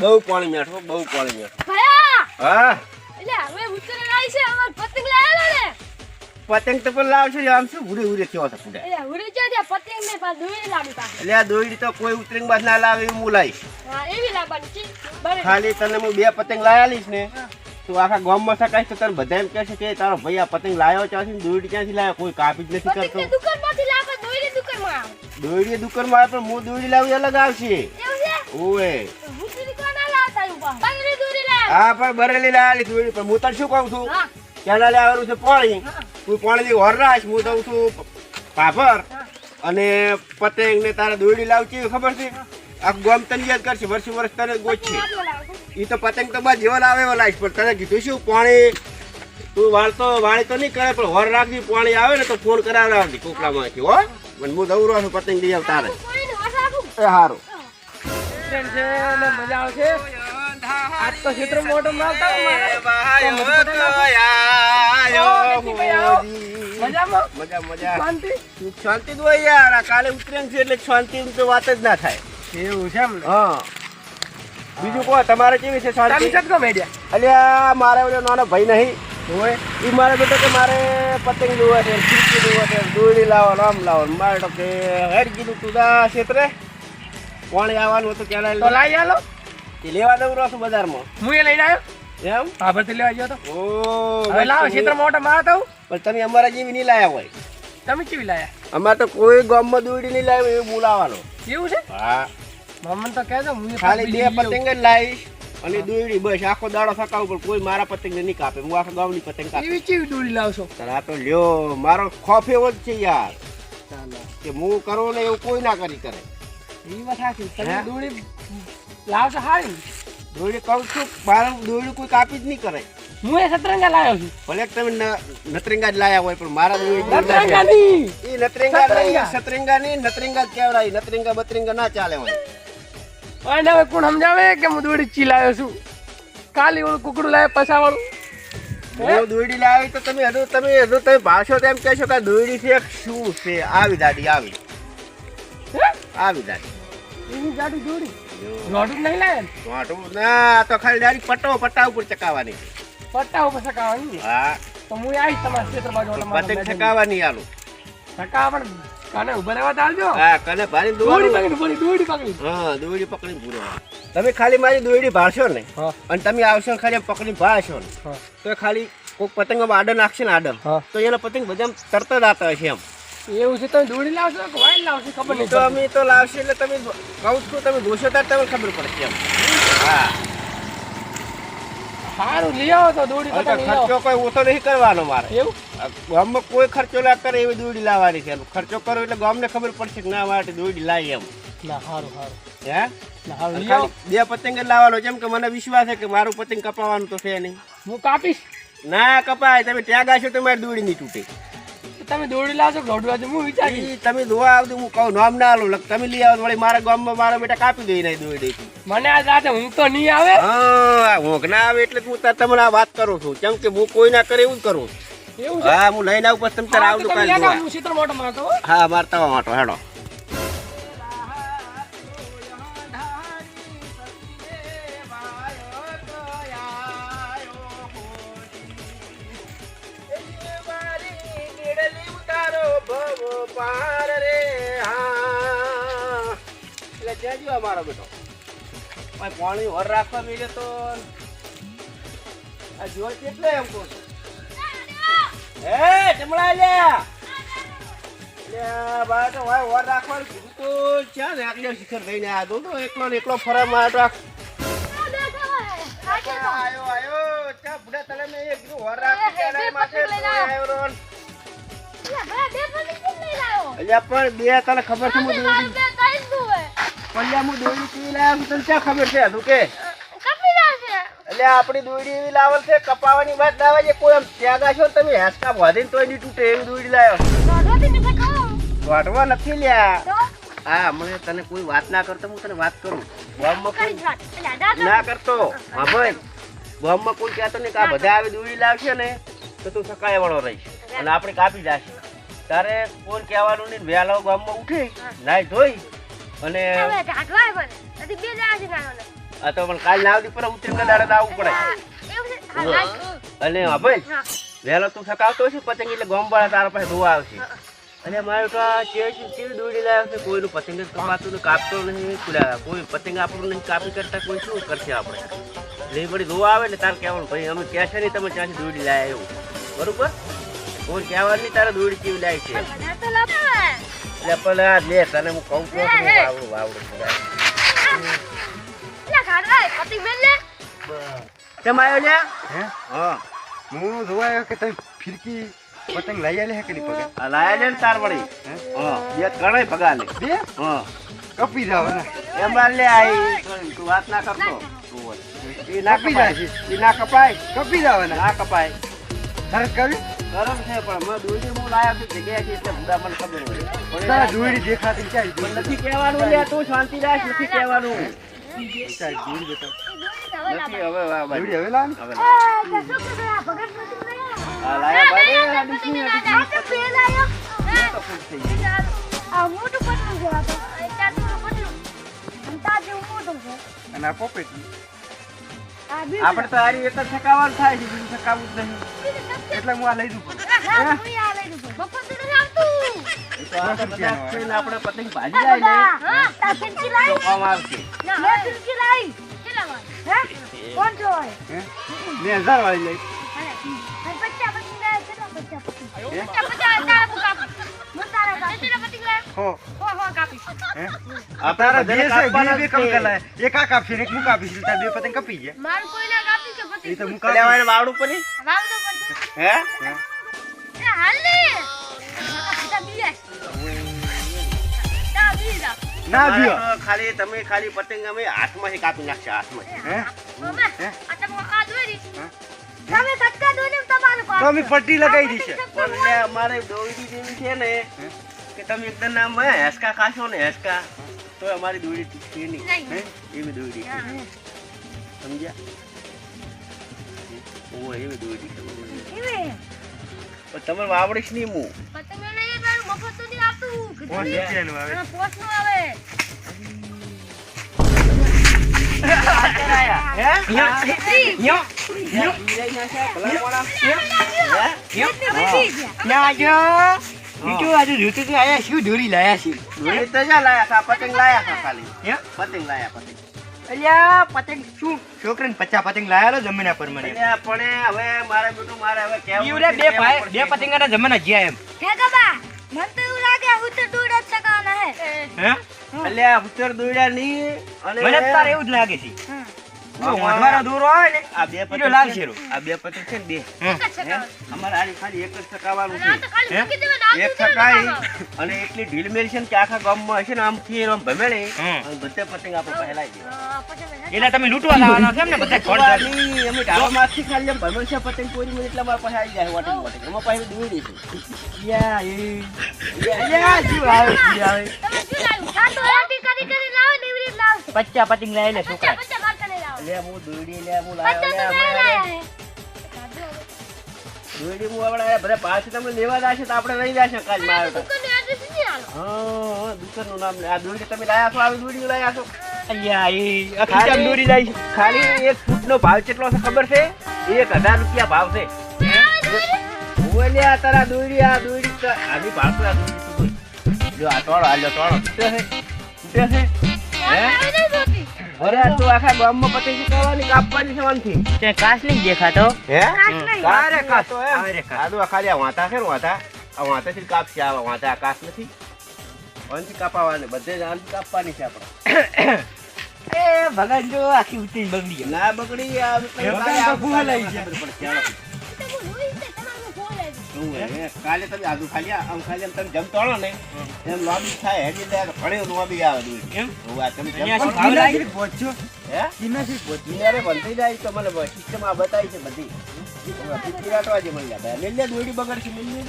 બહુ પાણી મેઠો બહુ પાણી મેઠો. હા? એટલે હવે ઉત્તરાયણ આવી છે અમાર પતંગ લાયેલો ને. પતંગ તો પણ લાવશો જ આમ શું ઉડે ઉડે કેવા હતો પૂડા એટલે ઉડી જાય ત્યાં પતંગ ને પા દોરી લાવી પાસે એટલે આ દોયડી તો કોઈ ઉતરીંગ બાદ ના લાવે એવું હું લાવીશ. હા એવી લાવવાની છે. ખાલી તને હું બે પતંગ લાયાલીશ ને તું આખા ગામમાં શકાય તો તને બધા એમ કહેશે કે તારો ભાઈ આ પતંગ લાવ્યો ત્યાંથી દોયડી ક્યાંથી લાવ્યો કોઈ કાપી જ નથી કરતો. ને દુકાનમાંથી લાવે દોરી દુકાનમાં આવે. દોયડી દુકાનમાં આવે પણ હું દોયડી લાવી અલગ આવશે. એવું છે? ઓએ હા પણ બરેલી લાવેલી દોયડી પણ હું તને શું કહું છું? ત્યાં લાવવાનું છે પાણી. તું પાણી હોર રાખ હું દઉં છું પાપર અને પતંગ ને તારે દોરડી લાવતી ખબર છે? આખું ગામ તને યાદ કરશે વર્ષે વર્ષ તને ગોચશે એ તો પતંગ તો બસ જેવા લાવે એવા લાવીશ પણ તને કીધું શું પાણી? તું વાળતો વાળી તો નહીં કરે પણ હોર રાખજે પાણી આવે ને તો ફોન કરાવડાવતી કોકડામાંથી હો. પણ હું દৌરો છું પતંગ લઈ આવ તારે. એ સારું મજા આવશે આજ તો ક્ષેત્ર મોટો મારતા મજા મજા. શાંતિ? શાંતિ જ હોય યાર. આ કાલે ઉતરેન છે એટલે શાંતિ તો વાત જ ના થાય. એવું છે એમ હા. બીજું કહો તમારે કેવી છે શાંતિ? સટકો મેડ્યા અલ્યા મારે ઓલો નાનો ભાઈ નહીં. હોય એ મારે બેટો કે મારે પતંગ જોવા છે ખીચી જોવા છે દોડી લાવો આમ લાવો મારે તો કે હેડ કીધું તું ક્ષેત્રે કોણ આવવાનું હતું ક્યાં તો લાવી આલો. તે લેવા દઉં રહું છું બજારમાં. હું એ લઈને આવ્યો? એમ? ભાભરથી લેવા ગયો તો. ઓ હવે લાવો ક્ષેત્ર મોટા મારતા હું. પણ તમે અમારા જેવી નહીં લાયા હોય. તમે કેવી લાયા? અમારે તો કોઈ ગામમાં દોડી નહીં લાવ્યો એવું બોલાવાનો એવું છે? હા. મમ્મી તો કહેજો હું ખાલી બે પતંગ જ લાવીશ અને દોયડી બસ. આખો દાડો થકાવું પણ કોઈ મારા પતંગ નહીં કાપે. હું આખા ગામની પતંગ. કાપે. એવી કેવી દોરી લાવશો? તારા તો લ્યો મારો ખોફ એવો જ છે યાર. કે હું કરું ને એવું કોઈ ના કરી કરે. એ વાત સાચી. તમે હે? દોરી લાવશો હારી. દોડી કહું છું બાર દોડી કોઈ કાપી જ નહીં કરે. હું એ સતરંગા લાવ્યો છું. ભલે તમે નતરંગા જ લાયા હોય પણ મારા દોડી નતરંગા નહીં એ નતરંગા નહીં સતરંગા. નહીં નતરંગા જ કહેવાય. નતરંગા બતરંગા ના ચાલે હોય. અને હવે કોણ સમજાવે કે હું દોડી ચી લાવ્યો છું? કાલી ઓલું કુકડું લાવે પસાવાળું હે? દોડી લાવી તો તમે હજુ તમે હજુ તમે ભાષો તો એમ કહેશો કે દોડી છે શું છે? આવી દાદી આવી. હે? આવી દાદી એની દાદી દોડી રોડું નહીં લાવે ને ના તો ખાલી દાડી પટ્ટો પટ્ટા ઉપર ચકાવવાની પટ્ટા ઉપર ચકાવવાની હા. તો હું આવીશ તમારા ક્ષેત્ર બાજુ પતંગ. ચકાવવાની આલુ સકા કને ઊભા રહેવા તો હા કને ભારી દોડી. પકડી દોડી પકડી. હા દોડી પકડી પૂરો તમે ખાલી મારી દોયડી ભાળશો ને અને તમે આવશો ખાલી પકડી ભાળશો ને તો ખાલી કોઈક પતંગ આડે નાખશે ને આડે તો એના પતંગ બધા તરત જ આવતા હશે એમ. એવું છે તમે દોડી લાવશો કે લાવશો ખબર નહીં તો અમે તો લાવશે એટલે તમે કહું છું તમે જોશો ત્યારે તમને ખબર પડશે એમ. હા. સારું લઈ આવો તો દોડી ખર્ચો કોઈ ઓછો નહીં કરવાનો મારે. એવું? ગામમાં કોઈ ખર્ચો ના કરે એવી દોડી લાવવાની છે. ખર્ચો કરો એટલે ગામને ખબર પડશે કે ના માટે દોડી લાવી એમ. ના સારું સારું હે? બે પતંગ લાવવાનો જેમ કે મને વિશ્વાસ છે કે મારું પતંગ કપાવાનું તો છે નહીં. હું કાપીશ? ના કપાય તમે ત્યાં ગાશો તો મારી દોડી નહીં તૂટે. તમે દોડી લાવશો કે દોડવા હું વિચારી તમે દોવા આવજો હું કહું નામ ના આલું તમે લઈ આવો વળી મારા ગામમાં મારા બેટા કાપી દઈ નહીં દોડી મને આજ રાતે હું તો નહીં આવે? હા ઊંઘ ના આવે એટલે હું તમને આ વાત કરું છું. કેમ કે હું કોઈ ના કરે એવું જ કરું હા હું લઈને આવું પછી તમે તારા હા, કાલે હા? મારતા માટો હું મારતો હો. હા મારતા વાંટો હેડો મારો બેટો પાણી વર રાખવા મળે તો આ જોર કેટલો એમ કહું છું? હે ચમડા લ્યા. બા તો ભાઈ વર રાખવાનું કીધું તો ક્યાં ને આગળ શિખર થઈને આ દો તો એકલો ને એકલો ફરા માટો આયો આયો ચા બુડા તલે મેં એક કીધું વર રાખી માટે. આવ્યો રોન. અલ્યા પણ બે તને ખબર છે હું પલ્યા હું દોડી કેવી લાવ્યો છું તને ક્યાં ખબર છે હજુ કે? એટલે આપણી દોડી એવી લાવલ છે કપાવાની વાત લાવે છે કોઈ આમ ત્યાગા છો તમે હેસકા વધીને તોય નહીં તૂટે એવી દોડી લાવ્યો વાટવા નથી લ્યા. હા મને તને કોઈ વાત ના કરતો હું તને વાત કરું. કોઈ ના કરતો. હા ભાઈ ગામમાં કોઈ કહેતો નહીં કે આ બધા આવી દોડી લાવશે ને તો તું સકાય વાળો રહીશ. અને આપણે કાપી જાશે. તારે કોઈ કહેવાનું નહીં વહેલો ગામમાં ઉઠી નાય ધોઈ અને આ તો પણ કાલ ના આવતી પર ઉતરીને દાડે આવવું પડે. છે? અને હા. ભાઈ. વહેલો તું થકાવતો છે પતંગ એટલે ગોમવાળા તારા પાસે ધોવા આવશે. અને મારે તો કેવી કેવી દોડી લાવ્યો છે? કોઈનું પતંગ કપાતું ને કાપતો નહીં પેલા કોઈ પતંગ આપણું નહીં કાપી કરતા કોઈ શું કરશે આપણે? એટલે એ બધી ધોવા આવે ને તારે કહેવાનું ભાઈ અમે કહેશે નહીં તમે ત્યાંથી દોડી લાયા એવું. બરોબર? કોઈ કહેવાનું નહીં તારે દોડી કેવી લાવી છે? બધા તો લાવે. એટલે પણ આ લે તને હું કહું છું વાવડું વાવડું લે, એ લે. કેમ આવ્યો લ્યા હે? હા. હું જોવા આવ્યો કે તમે ફિરકી પતંગ લઈ આલે કે નહીં પગે? આ લાયા લે ને તાર વળી. હા? બે ઘણા ભગા લે. બે? હા. કપી જાવ ને એમાં લે આઈ તું વાત ના કરતો. એ ના કપી કપાય. જાય ઈ ના કપાય? કપી જાવ ને ના કપાય. ધર કરી ગરમ છે પણ હમણાં દૂધી હું લાયો છું જગ્યાએ એટલે બધા મને ખબર હોય. પણ તારા દોડી દેખાતી ક્યાં પણ નથી કહેવાનું લે તું શાંતિ રાખ નથી કહેવાનું. અને તાર જેવું મોટું છે. અને આ પોપેટ. આપણે તો હારી એક જ થાય છે બીજું થકાવું જ નહીં. એટલે હું આ લઈ દઉં. આપણે થઈને આપણે પતંગ ભાજી જાય ને હજાર વાળી લઈ. હે? હું કાપું. હું તારા બે છે બે બે કમ છે. એક આ એક હું તારા બે પતંગ કપી ગયા મારું કોઈ ના કાપી કે પતંગ? એ તો હું કાપી એને વાવડું પડી વાવ તો હે હે? એ, હાલ ને. તા બીજે. તા બીજા. ના બીઓ ખાલી તમે ખાલી પતંગ અમે હાથમાંથી કાપી નાખશે હાથમાં હે હે? આ તમે આ દોરી. તમે કટકા દોરી તમારું તો અમે પટ્ટી લગાવી દઈશે પણ લે અમારે દોરી જેવી છે ને કે તમે એકદમ નામ હેસકા ખાશો ને હેસકા તો અમારી દોરી તૂટશે નહીં નહીં. હે? એવી દોરી છે. સમજ્યા ઓ એવી દોરી છે ઓય. એવી. પણ તમે વાવડીશ નહીં હું પતંગ લઈએ તો. કોણ કીધું ને. નીચેનું આવે હા, પોસ્ટનું આવે. દોરી તો જા લાયા હતા પતંગ લાયા હતા ખાલી હે પતંગ લાયા પતંગ અલ્યા પતંગ શું છોકરાને પચા પતંગ લાયેલો જમીના પર મને અલ્યા પણ હવે મારે બેટું મારે હવે કેવું ઈવડે બે ભાઈ બે પતંગના જમાના ગયા એમ હે ગબા, મને તો એવું લાગે હું તો દૂર જ ચગાવવાના હે. હે અલ્યા ઉત્તર દોડ્યા નહીં અને મને તો તારે એવું જ લાગે છે હા. જો વાંધવાનો દોરો હોય ને આ બે પતંગ ઈરો લાવશે આ બે પતંગ છે ને બે. એક જ ચગાવવાનું. અમારે આની ખાલી એક જ ચકાવવાનું છે ખાલી હે? મૂકી દેવાનું, એક આવતું જ ચકાઈ નથી અને એટલી ઢીલ મેલ છે ને કે આખા ગામમાં હશે ને આમ થી આમ ભમેડે બધે પતંગ આપણે પહેલાઈ દે. હા, પછી મેં- એટલે તમે લૂંટવા લાવવાના છે ને બધા ખોળ અમે ઢાબામાંથી ખાલી ભમેડ છે પતંગ કોઈ મિનિટ એટલે અમારા પાસે આવી જાય વોટિંગ વોટિંગ એમાં પાસે છે. યા એ. યા શું આવે શું કરી કરી. પચ્ચા પતંગ લઈ લે છોકરા લે હું દોડી લે હું લે લાયા હે. દોડી હું આપણે બધા પાછી તમને લેવા જશે તો આપણે લઈ જશે કાલ મારે. હા દુકાનનું નામ આ દોડી તમે લાયા છો આવી દોડી લાયા છો? અલ્યા એ છે. ખાલી એક ફૂટનો ભાવ કેટલો છે ખબર છે? એક હજાર રૂપિયા ભાવ છે. આ તારા દોડી આ દોડી આવી ભાવ આ દોડી જો આ તોડો આ ત્રણ છે? હે. અરે આ તું આખા ગામમાં પતંગ ચગાવવાની કાપવાની છે વાનથી તે કાસ નહીં દેખાતો? હે? કાચ નહીં. અરે કાચ. તો એમ. અરે તો ખાલી આ વાંતા છે ને આ વાતા થી કાપ છે આ વાંતા આ કાસ નથી. અંત કાપાવાની બધે જ અંત કાપવાની છે આપણે. એ ભગવાન જો આખી ઉતી બગડી ના બગડી આ કંઈ ભગવાન કાલે તમે આદુ ખાલી આમ ખાલી તમે જેમ તળો ને એમ લોબી થાય હેડી એટલે ઘણી લોબી આવે એમ? હોવે, તમે? હે? કિનાથી પહોંચ્યો. જાય તો મને આ બતાવી છે બધી. હોવે, પીપી રાટવા જે મળી જાય. મિલ લે દોડી બગડશે મિલ લે.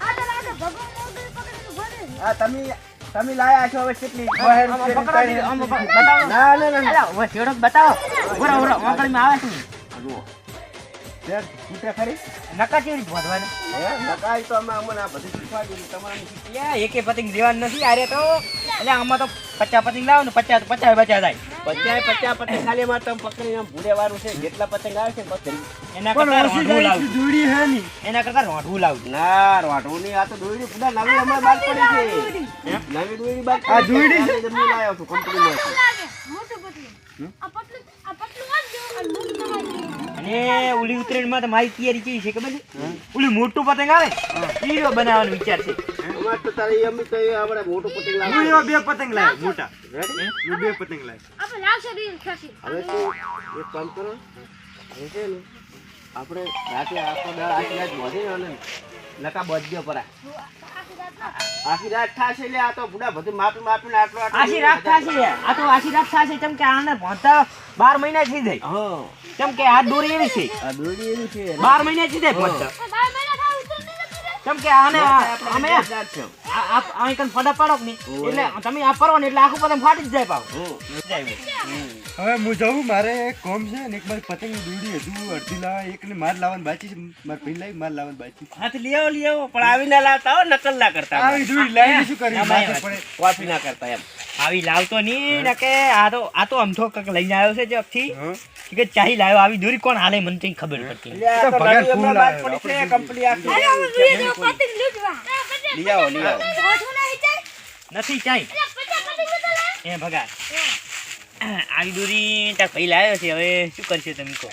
આ તો લાગે ભગવાન મોગલ પકડીને ભરે છે. આ તમે તમે લાયા છો હવે કેટલી બતાવો. ના ના ના, બતાવો. આવે છે. જુઓ. યાર, ખરી? નકા કેવી રીતે બાંધવાના? હે તો અમે અમને આ બધું તમારે યા, એકે પતંગ દેવાનું નથી? આરે તો એટલે આમાં તો પચાસ પતંગ લાવો ને પચાસ પચાસ બચાવ થાય પચાય પચાસ પતંગ ખાલી અમારે તમે પકડીને આમ વાળું છે જેટલા પતંગ આવે છે ને પતંગ એના કરતા ઓછી લાવું. દોડી હે ની એના કરતા રોંઢવું લાવું. ના રોટવું નહીં આ તો પૂરા નવી અમારે બાદ પડી છે. નવી દોયડી બાદ આ દોયડી છે? છે હું લાવ્યો છું કંપનીમાંથી લાગે. મોટું પતલું. આ અને ઓલી ઉત્તરાયણમાં તો મારી તૈયારી કેવી છે ખબર છે? ઓલું મોટું પતંગ આવે ઈ બનાવવાનો વિચાર છે. અમારે તો તારે એમ તો આપણે મોટું પતંગ હું બે પતંગ લાવ્યો મોટા. રેડી બે પતંગ લાવ્યો. આપણે લાવશે રીલ થશે. હવે તું એક કામ કરો હવે ને આપણે રાતે આખો દાળ આખી રાત મોઢી અને નકા બજ્યો પરા. આખી રાત ના. થાશે એટલે આ તો બુડા બધું માપી માપીને આટલો આટલો આશી રાત થશે આ તો આશી રાત થશે કેમ કે આને ભણતા બાર મહિના થઈ જાય. હા. કેમ કે આ દોરી એવી છે. આ દોરડી એવી છે. મહિના થઈ જાય ભણતા. કેમ કે આને અમે આ- આ- આ કન ફડા પાડો ની એટલે તમે આ પરો ને એટલે આખું પતંગ ફાટી જ જાય પાવ હવે હું જાઉં મારે કોમ છે ને એક બાર પતંગ દોડી હજુ અડધી લાવા એક ને માર લાવવાનું બાકી છે મારે પહેલા લાવી માર લાવવાનું બાકી છે. હા તો લેવો લેવો પણ આવી ના લાવતા હો નકલ ના કરતા આવી જોઈ લાવી શું કરી? માથે પડે. કોફી ના કરતા એમ. આવી લાવતો ની ને કે આ તો આ તો અમથો કક લઈને આવ્યો છે જે હા. કે ચાહી લાવ્યો આવી દોરી કોણ હાલે મને ખબર પડતી કંપની આ લઈ આવો લઈ આવો નહીં. નથી ચાઈ. એ ભગા. આવી દોરી ત્યાં પહેલા લાવ્યો છે હવે શું કરશે તમે કહો.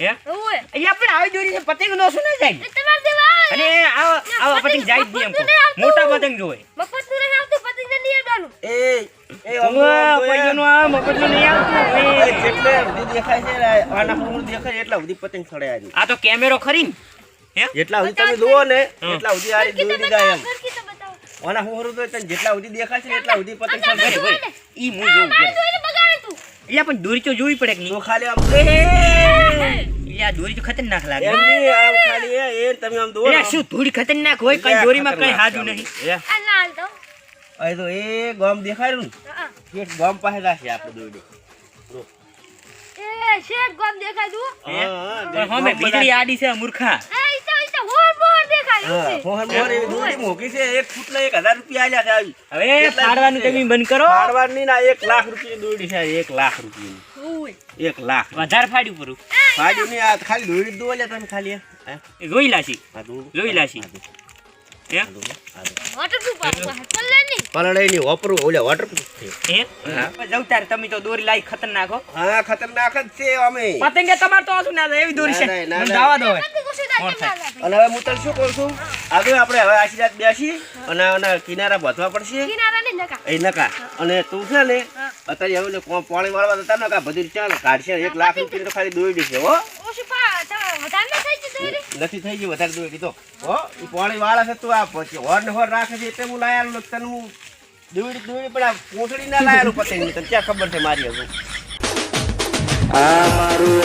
હે? અહીંયા પણ આવી દોરી છે પતંગ નો શું ના જાય? એ તમારે દેવા આવે. અને આવા આવા પતંગ જાય જ નહીં નહીં. મોટા પતંગ જોવે. નહીં આવતું, પતંગ નહીં. એ એ પૈસાનું આ નહીં આવતું એ એ. જેટલે દેખાય છે આના પૂરું દેખાય એટલા બધી પતંગ આજે. આ તો કેમેરો ખરી ને. હે? જેટલા સુધી તમે જુઓ ને એટલા સુધી આ જોઈ તો જાય એમ. ઓના હું તો પૂરું તો જેટલા સુધી દેખાય છે ને એટલા સુધી પતંગ ચાલે બરે બરે ઈ હું જોઉં તું. એટલે પણ દોરી તો જોવી પડે કે તો ખાલી આમ એટલે દોરી તો ખતરનાક લાગે. એમ નહીં આમ ખાલી એ તમે આમ દોરો. એટલે શું દોરી ખતરનાક હોય? કઈ દોરીમાં કઈ હાજુ નહીં. એ. આ ના હાલતો. અહીં તો એ ગામ દેખાયું ને. એક ગામ પાસે રાખી આપણે દોરડી. એ શેઠ ગોમ દેખાય તું. પણ હમે વીજળી આડી છે મૂર્ખા. એ ઈ તો- ઈ તો હોર બોર દેખાય હા, એવું છે. ફોહન મોહન એવી દોરડી મોંઘી છે એક ફૂટના એક હજાર રૂપિયા આલ્યા છે આવી હવે કેટલા ફાડવાનું છે? તમે બંધ કરો ફાડવાની ના એક લાખ રૂપિયાની દોરડી છે એક લાખ રૂપિયાની ઓવે. એક લાખ વધારે ફાડ્યું પરું ફાડ્યું નહીં આ ખાલી દોરડી જ દોલ્યા તમે ખાલી હે? એ જોઈ લાશી આ દોરડું. જોઈ લાશી આ દોરડું. હે આ દોરડું. આ દોરડું. વોટરપ્રૂફ આપવું હોય. પલ્લે નહીં. પલળે નહીં વાપરવું ઓલે વોટરપ્રૂફ છે હે હા. તમે તો દોરી લાઈ ખતરનાક હો હા ખતરનાક જ છે અમે પતંગે તમારે તો ના એવી દોરી છે ના, ના, મને. દો હવે? અને હું તને શું કહું છું આગળ આપણે હવે આશીર્વાદ બેસી અને આના કિનારા બાંધવા પડશે કિનારા નહીં નકા. એ નકા અને તું છે ને અત્યારે હવે પાણી વાળવા જતા નકા બધું ચાલ કાઢશે એક લાખ રૂપિયા તો ખાલી દોરી છે હો ઓછી પા- તો વધારે ના થઈ જતું રે. નથી થઈ ગયું, વધારે દૂર કીધો હો, ઈ પાણી વાળા છે તું આ પછી હોર ને હોર રાખે છે એટલે હું લાયેલું તને હું દોડી દોડી પણ આ કોથળી ના લાયેલું પતંગ તને ક્યાં ખબર છે મારી હજુ? આ મારું